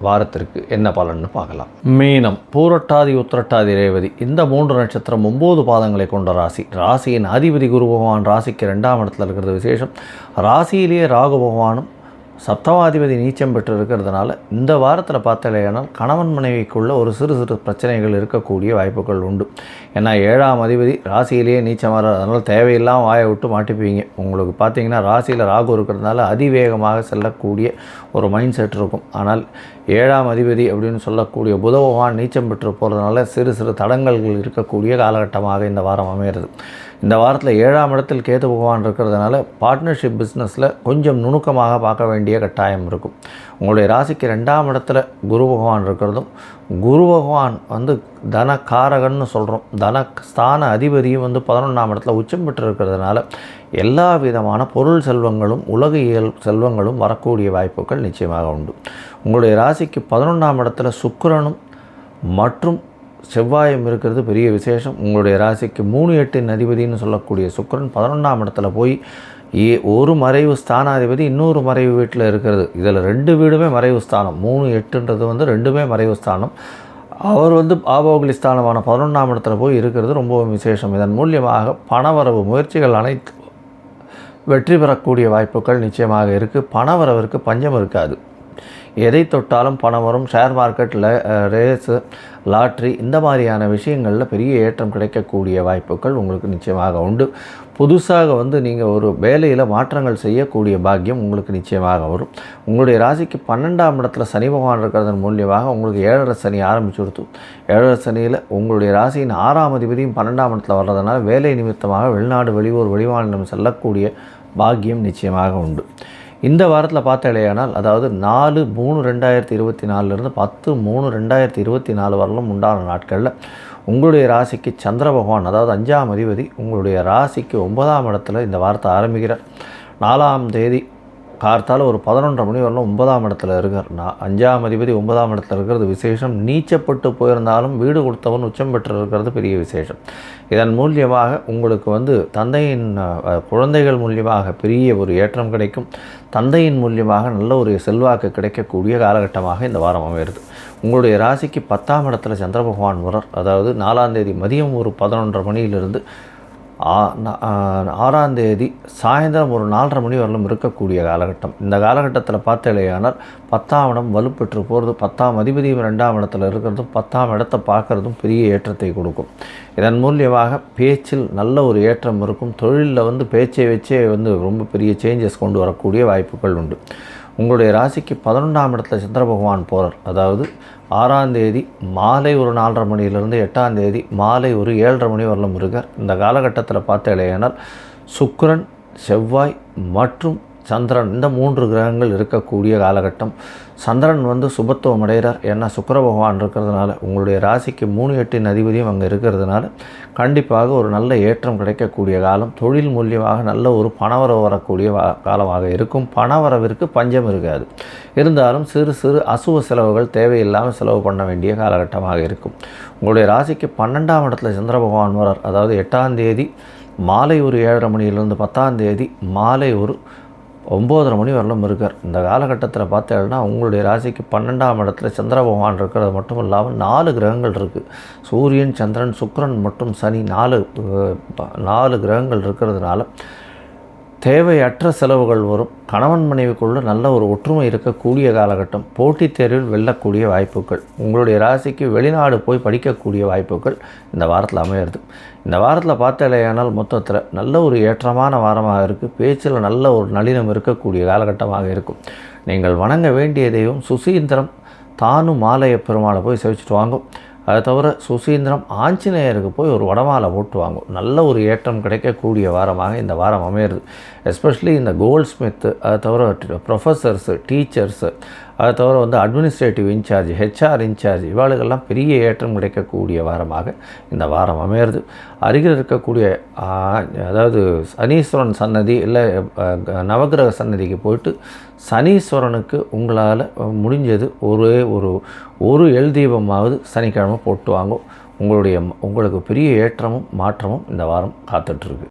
வாரத்திற்கு என்ன பலன்னு பார்க்கலாம். மீனம் பூரட்டாதி உத்திரட்டாதி ரேவதி இந்த மூன்று நட்சத்திரம் ஒம்பது பாதங்களை கொண்ட ராசி. ராசியின் அதிபதி குரு பகவான் ராசிக்கு ரெண்டாம் இடத்துல இருக்கிறது விசேஷம். ராசியிலேயே ராகு பகவானும் சப்தமாதிபதி நீச்சம் பெற்று இருக்கிறதுனால இந்த வாரத்தில் பார்த்தாலேயானால் கணவன் மனைவிக்குள்ளே ஒரு சிறு சிறு பிரச்சனைகள் இருக்கக்கூடிய வாய்ப்புகள் உண்டு. ஏன்னா ஏழாம் அதிபதி ராசியிலேயே நீச்சம் வர அதனால் தேவையில்லாமல் வாயை விட்டு மாட்டிப்பீங்க. உங்களுக்கு பார்த்தீங்கன்னா ராசியில் ராகு இருக்கிறதுனால அதிவேகமாக செல்லக்கூடிய ஒரு மைண்ட் செட் இருக்கும். ஆனால் ஏழாம் அதிபதி அப்படின்னு சொல்லக்கூடிய புதவான் நீச்சம் பெற்று போகிறதுனால சிறு சிறு தடங்கல்கள் இருக்கக்கூடிய காலகட்டமாக இந்த வாரம் அமைகிறது இந்த வாரத்தில் ஏழாம் இடத்தில் கேது பகவான் இருக்கிறதுனால பார்ட்னர்ஷிப் பிஸ்னஸில் கொஞ்சம் நுணுக்கமாக பார்க்க வேண்டிய கட்டாயம் இருக்கும். உங்களுடைய ராசிக்கு ரெண்டாம் இடத்துல குரு பகவான் இருக்கிறதும் குரு பகவான் வந்து தனகாரகன்னு சொல்கிறோம் தன ஸ்தான அதிபதியும் வந்து பதினொன்றாம் இடத்துல உச்சம் பெற்று இருக்கிறதுனால எல்லா விதமான பொருள் செல்வங்களும் உலக இயல் செல்வங்களும் வரக்கூடிய வாய்ப்புகள் நிச்சயமாக உண்டு. உங்களுடைய ராசிக்கு பதினொன்றாம் இடத்துல சுக்கரனும் மற்றும் செவ்வாயும் இருக்கிறது பெரிய விசேஷம். உங்களுடைய ராசிக்கு மூணு எட்டின் அதிபதினு சொல்லக்கூடிய சுக்கிரன் பதினொன்றாம் இடத்துல போய் ஏ ஒரு மறைவு ஸ்தானாதிபதி இன்னொரு மறைவு வீட்டில் இருக்கிறது. இதில் ரெண்டு வீடுமே மறைவு ஸ்தானம். மூணு எட்டுன்றது வந்து ரெண்டுமே மறைவு ஸ்தானம். அவர் வந்து ஆபோகலி ஸ்தானமான பதினொன்றாம் இடத்துல போய் இருக்கிறது ரொம்பவும் விசேஷம். இதன் மூலியமாக பணவரவு முயற்சிகள் அனைத்து வெற்றி பெறக்கூடிய வாய்ப்புகள் நிச்சயமாக இருக்குது பணவரவிற்கு பஞ்சம் இருக்காது. எதை தொட்டாலும் பணம் வரும் ஷேர் மார்க்கெட்டில் ரேஸு லாட்ரி இந்த மாதிரியான விஷயங்களில் பெரிய ஏற்றம் கிடைக்கக்கூடிய வாய்ப்புகள் உங்களுக்கு நிச்சயமாக உண்டு. புதுசாக வந்து நீங்கள் ஒரு வேலையில் மாற்றங்கள் செய்யக்கூடிய பாக்கியம் உங்களுக்கு நிச்சயமாக வரும். உங்களுடைய ராசிக்கு பன்னெண்டாம் இடத்துல சனி பகவான் இருக்கிறதன் மூலியமாக உங்களுக்கு ஏழரை சனி ஆரம்பிச்சு கொடுத்து ஏழரை சனியில் உங்களுடைய ராசியின் ஆறாம் அதிபதியும் பன்னெண்டாம் இடத்துல வர்றதுனால வேலை நிமித்தமாக வெளிநாடு வெளியூர் வெளிமாநிலம் செல்லக்கூடிய பாக்கியம் நிச்சயமாக உண்டு. இந்த வாரத்தில் பார்த்தாலேயானால் அதாவது நாலு மூணு ரெண்டாயிரத்தி இருபத்தி நாலுலேருந்து பத்து மூணு ரெண்டாயிரத்தி இருபத்தி நாலு வரலும் உண்டான நாட்களில் உங்களுடைய ராசிக்கு சந்திர பகவான் அதாவது அஞ்சாம் அதிபதி உங்களுடைய ராசிக்கு ஒன்பதாம் இடத்துல இந்த வாரத்தை ஆரம்பிக்கிறார். நாலாம் தேதி கார்த்தால் ஒரு பதினொன்றரை மணி வரலாம் ஒன்பதாம் இடத்துல இருக்கார். நான் அஞ்சாம் அதிபதி ஒன்பதாம் இடத்துல இருக்கிறது விசேஷம். நீச்சப்பட்டு போயிருந்தாலும் வீடு கொடுத்தவன் உச்சம் பெற்று இருக்கிறது பெரிய விசேஷம். இதன் மூலியமாக உங்களுக்கு வந்து தந்தையின் குழந்தைகள் மூலியமாக பெரிய ஒரு ஏற்றம் கிடைக்கும். தந்தையின் மூலியமாக நல்ல ஒரு செல்வாக்கு கிடைக்கக்கூடிய காலகட்டமாக இந்த வாரம் அமைகிறது. உங்களுடைய ராசிக்கு பத்தாம் இடத்துல சந்திர பகவான் வரர் அதாவது நாலாம் தேதி மதியம் ஒரு பதினொன்றரை மணியிலிருந்து ஆறாம் தேதி சாயந்தரம் ஒரு நாலரை மணி வரலும் இருக்கக்கூடிய காலகட்டம். இந்த காலகட்டத்தில் பார்த்தலையானால் பத்தாம் இடம் வலுப்பெற்று போகிறது பத்தாம் அதிபதியும் ரெண்டாம் இடத்துல இருக்கிறதும் பத்தாம் இடத்தை பார்க்குறதும் பெரிய ஏற்றத்தை கொடுக்கும். இதன் மூலியமாக பேச்சில் நல்ல ஒரு ஏற்றம் இருக்கும் தொழிலில் வந்து பேச்சை வச்சே வந்து ரொம்ப பெரிய சேஞ்சஸ் கொண்டு வரக்கூடிய வாய்ப்புகள் உண்டு. உங்களுடைய ராசிக்கு பதினொன்றாம் இடத்துல சந்திர பகவான் போகிறார் அதாவது ஆறாம் தேதி மாலை ஒரு நாலரை மணியிலிருந்து எட்டாம் தேதி மாலை ஒரு ஏழரை மணி வரலும் இருக்கார். இந்த காலகட்டத்தில் பார்த்தேனால் சுக்கரன் செவ்வாய் மற்றும் சந்திரன் இந்த மூன்று கிரகங்கள் இருக்கக்கூடிய காலகட்டம். சந்திரன் வந்து சுபத்துவம் அடைகிறார். ஏன்னா சுக்கர பகவான் இருக்கிறதுனால உங்களுடைய ராசிக்கு மூணு எட்டின் அதிபதியும் அங்கே இருக்கிறதுனால கண்டிப்பாக ஒரு நல்ல ஏற்றம் கிடைக்கக்கூடிய காலம். தொழில் மூலியமாக நல்ல ஒரு பணவரவு வரக்கூடிய காலமாக இருக்கும். பணவரவிற்கு பஞ்சம் இருக்காது. இருந்தாலும் சிறு சிறு அசுவ செலவுகள் தேவையில்லாமல் செலவு பண்ண வேண்டிய காலகட்டமாக இருக்கும். உங்களுடைய ராசிக்கு பன்னெண்டாம் இடத்துல சந்திர பகவான் வரார். அதாவது எட்டாம் தேதி மாலை ஒரு ஏழரை மணியிலிருந்து பத்தாம் தேதி மாலை ஒரு ஒம்போதரை மணி வரலும் இருக்கார். இந்த காலகட்டத்தில் பார்த்தேன்னா உங்களுடைய ராசிக்கு பன்னெண்டாம் இடத்துல சந்திர பகவான் இருக்கிறது மட்டும் இல்லாமல் நாலு கிரகங்கள் இருக்குது சூரியன் சந்திரன் சுக்கரன் மற்றும் சனி நாலு நாலு கிரகங்கள் இருக்கிறதுனால தேவையற்ற செலவுகள் வரும். கணவன் மனைவிக்குள்ள நல்ல ஒரு ஒற்றுமை இருக்கக்கூடிய காலகட்டம். போட்டித் தேர்வில் வெல்லக்கூடிய வாய்ப்புகள். உங்களுடைய ராசிக்கு வெளிநாடு போய் படிக்கக்கூடிய வாய்ப்புகள் இந்த வாரத்தில் அமையிறது. இந்த வாரத்தில் பார்த்தாலேயானால் மொத்தத்தில் நல்ல ஒரு ஏற்றமான வாரமாக இருக்குது பேச்சில் நல்ல ஒரு நளினம் இருக்கக்கூடிய காலகட்டமாக இருக்கும். நீங்கள் வணங்க வேண்டிய தெய்வம் சுசீந்திரம். தானும் மாலைய பெருமாளை போய் செவிச்சுட்டு வாங்கும். அதை தவிர சுசீந்திரம் ஆஞ்சநேயருக்கு போய் ஒரு வடமாலை போட்டு வாங்கும். நல்ல ஒரு ஏற்றம் கிடைக்கக்கூடிய வாரமாக இந்த வாரம் அமையிறது. எஸ்பெஷலி இந்த கோல்ட் ஸ்மித்து அதை தவிர ப்ரொஃபஸர்ஸு டீச்சர்ஸு அதை தவிர வந்து அட்மினிஸ்ட்ரேட்டிவ் இன்சார்ஜ் ஹெச்ஆர் இன்சார்ஜ் இவாளுக்கெல்லாம் பெரிய ஏற்றம் கிடைக்கக்கூடிய வாரமாக இந்த வாரம் அமையிறது. அருகில் இருக்கக்கூடிய அதாவது சனீஸ்வரன் சன்னதி இல்லை நவகிரக சன்னதிக்கு போயிட்டு சனீஸ்வரனுக்கு உங்களால் முடிஞ்சது ஒரே ஒரு ஒரு எல் தீபமாவது சனிக்கிழமை போட்டு வாங்க. உங்களுடைய உங்களுக்கு பெரிய ஏற்றமும் மாற்றமும் இந்த வாரம் காத்துட்ருக்கு